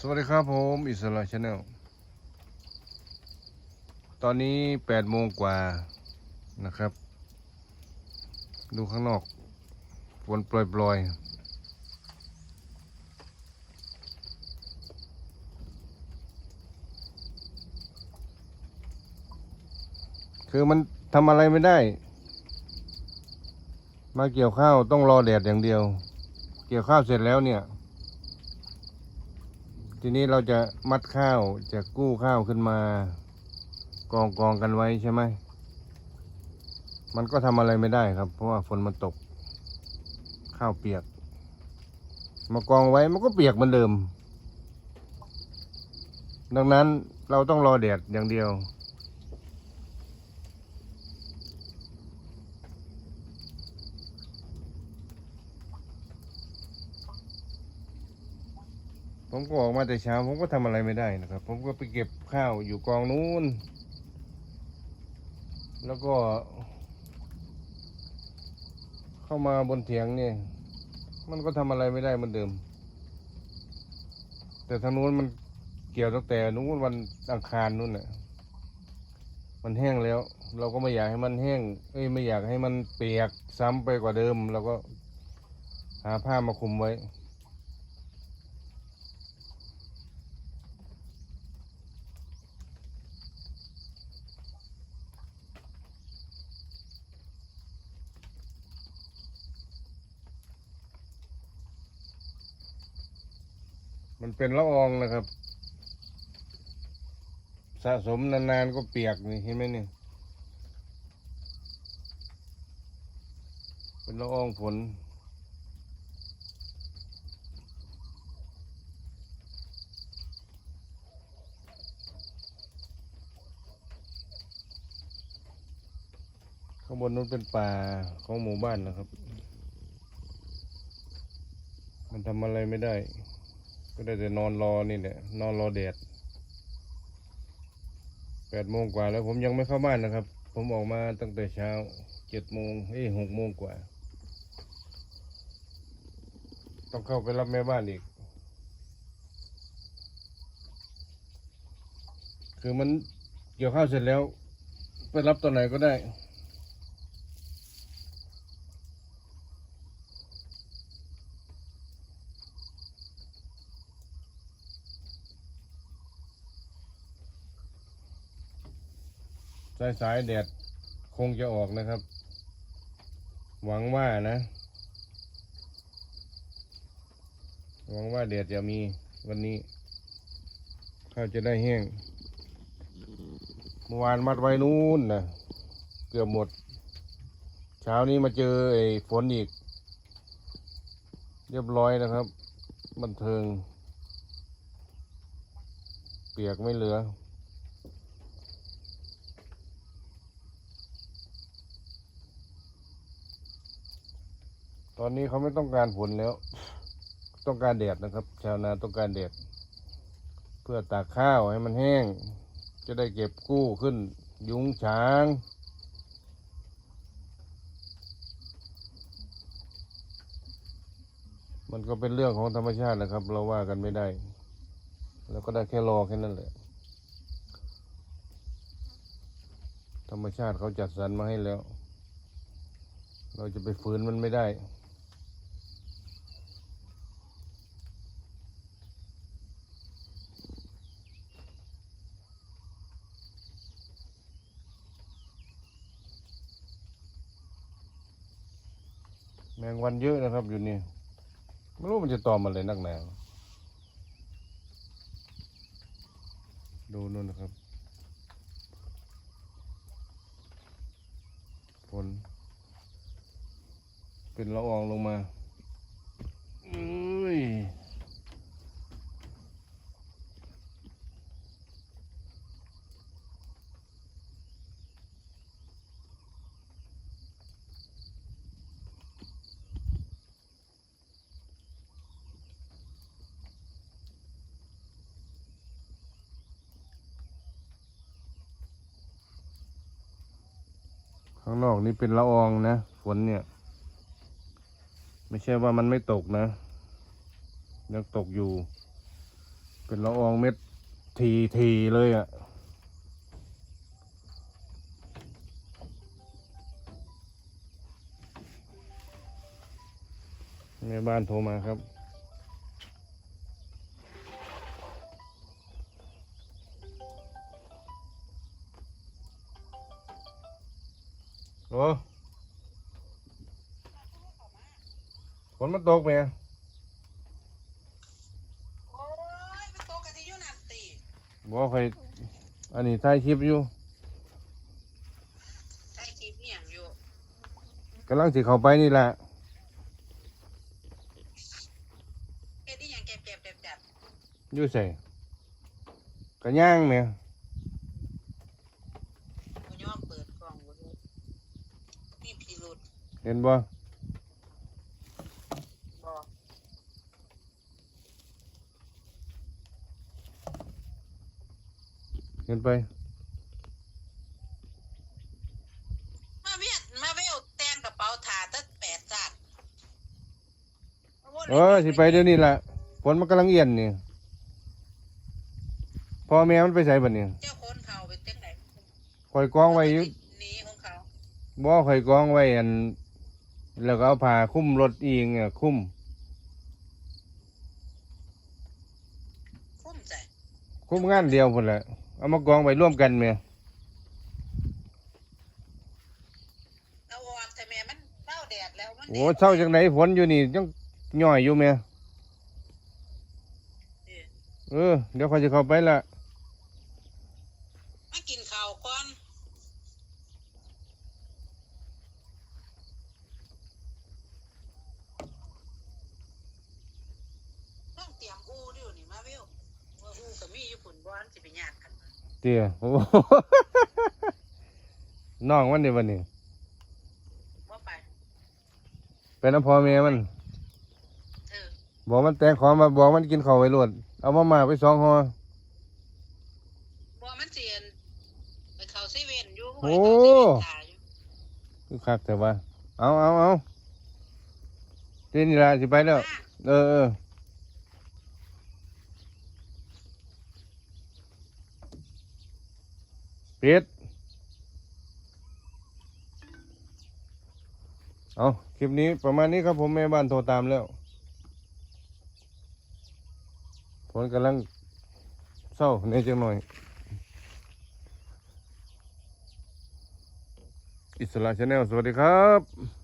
สวัสดีครับผมอิสระชาแนลตอนนี้แปดโมงกว่านะครับ ดูข้างนอกฝนปล่อยๆ คือมันทำอะไรไม่ได้ มาเกี่ยวข้าวต้องรอแดดอย่างเดียว เกี่ยวข้าวเสร็จแล้วเนี่ย ทีนี้เราจะมัดข้าวจะกู้ข้าวขึ้นมา กองกองกันไว้ใช่ไหม มันก็ทำอะไรไม่ได้ครับ เพราะว่าฝนมันตก ข้าวเปียก มากองไว้มันก็เปียกเหมือนเดิม ดังนั้นเราต้องรอแดดอย่างเดียว ผมก็ออกมาแต่เช้า ผมก็ทำอะไรไม่ได้นะครับ ผมก็ไปเก็บข้าวอยู่กองนู้น แล้วก็ เข้ามาบนเถียงเนี่ย มันก็ทำอะไรไม่ได้เหมือนเดิม แต่ทางนู้นมันเกี่ยวตั้งแต่นู้นวันอังคารนู้นน่ะ มันแห้งแล้ว เราก็ไม่อยากให้มันแห้ง เอ้ยไม่อยากให้มันเปียกซ้ำไปกว่าเดิม เราก็หาผ้ามาคลุมไว้ มันเป็นละอองนะครับ สะสมนานๆก็เปียกนี่เห็นไหมเนี่ยเป็นละอองฝนข้างบนนู้นเป็นป่าของหมู่บ้านนะครับ มันทำอะไรไม่ได้ ก็ได้แต่นอนรอนี่แหละนอนรอแดดแปดโมงกว่าแล้วผมยังไม่เข้าบ้านนะครับ ผมออกมาตั้งแต่เช้าเจ็ดโมงเอ้หกโมงกว่า ต้องเข้าไปรับแม่บ้านอีก คือมันเกี่ยวข้าวเสร็จแล้ว ไปรับตอนไหนก็ได้ สายสายแดดคงจะออกนะครับ หวังว่านะ หวังว่าแดดจะมีวันนี้ข้าวจะได้แห้งเมื่อวานมัดไว้นู้นนะเกือบหมด เช้านี้มาเจอไอ้ฝนอีก เรียบร้อยนะครับ บันเทิง เปียกไม่เหลือ ตอนนี้เขาไม่ต้องการฝนแล้ว ต้องการแดดนะครับ ชาวนาต้องการแดดเพื่อตากข้าวให้มันแห้ง จะได้เก็บกู้ขึ้น ยุงช้างมันก็เป็นเรื่องของธรรมชาตินะครับ เราว่ากันไม่ได้เราก็ได้แค่รอแค่นั้นแหละ ธรรมชาติเขาจัดสรรมาให้แล้ว เราจะไปฝืนมันไม่ได้ แมงวันเยอะนะครับอยู่นี่ไม่รู้มันจะตอมอะไรนักหนาดูนู่นนะครับฝนเป็นละอองลงมาอุ้ย ข้างนอกนี่เป็นละอองนะ ฝนเนี่ย ไม่ใช่ว่ามันไม่ตกนะ ยังตกอยู่ เป็นละอองเม็ดทีทีๆเลยอะ่ะแม่บ้านโทรมาครับ อ้ฝนมันตกไหมโอ้ยมันโตกันที่ยูนันตีบอกใครอันนี้ถ่ายคลิปอยู่ใช่คลิปอหย่างอยู่กำลังสิเข้าไปนี่แหละเฮ็ดอหย่างเก็บเก็บเก็บบอยู่ใส่กระย่างเนี่ยกูยอมเปิด เห็นบ่บอกเห็นไป มาเวียดมาเวลแต่งกระเป๋าถาตั้งแปดจัดเออสิไปเดี๋ยวนี้แหละฝนมันกำลังเอียนนี่พ่อแม่มันไปใส่บัดนี้เจ้าคนเขาไปจังไหนคอยกองไว้อยู่หนีของเขาบ่คอยกองไว้อัน แล้วก็เอาผ้าคลุ้มรถอีกอะคลุ้มคุ้มใจคลุ้มงานเดียวพุ่นแหละเอามากองไว้ร่วมกันแม่เอาออกแต่แม่มันเต้าแดดแล้วมันโอ้เช้าจังไหนฝนอยู่นี่ยังย่อยอยู่แม่เออเออเดี๋ยวคอยจะเข้าไปละ มากินข้าวก่อน ต้องเตรียมอูดิวนี่มาเวลว่าอูกับมีอยู่ปุ่นบ้านสิไปญาติกันมาเตี้ยโอ้โห น้องมันเดี๋ยววันนี้บ่ไปเป็นน้ำพ่อแม่มัน เออบอกมันแต่งของมาบอกมันกินข้าวไว้รวดเอามามาไปสองห่อบ่มันเสียนไปเข้าเซเว่นอยู่โอ้ไปเข้าเซเว่นถ่ายอยู่คือคักแต่ว่า เอาเอาเอาเดี๋ยวนี่ละสิไปแล้ว มา เออเออิดเอาคลิปนี้ประมาณนี้ครับผมแม่บ้านโทรตามแล้วฝนกำลังเศร้าในจังหน่อย อิสระชาแนลสวัสดีครับ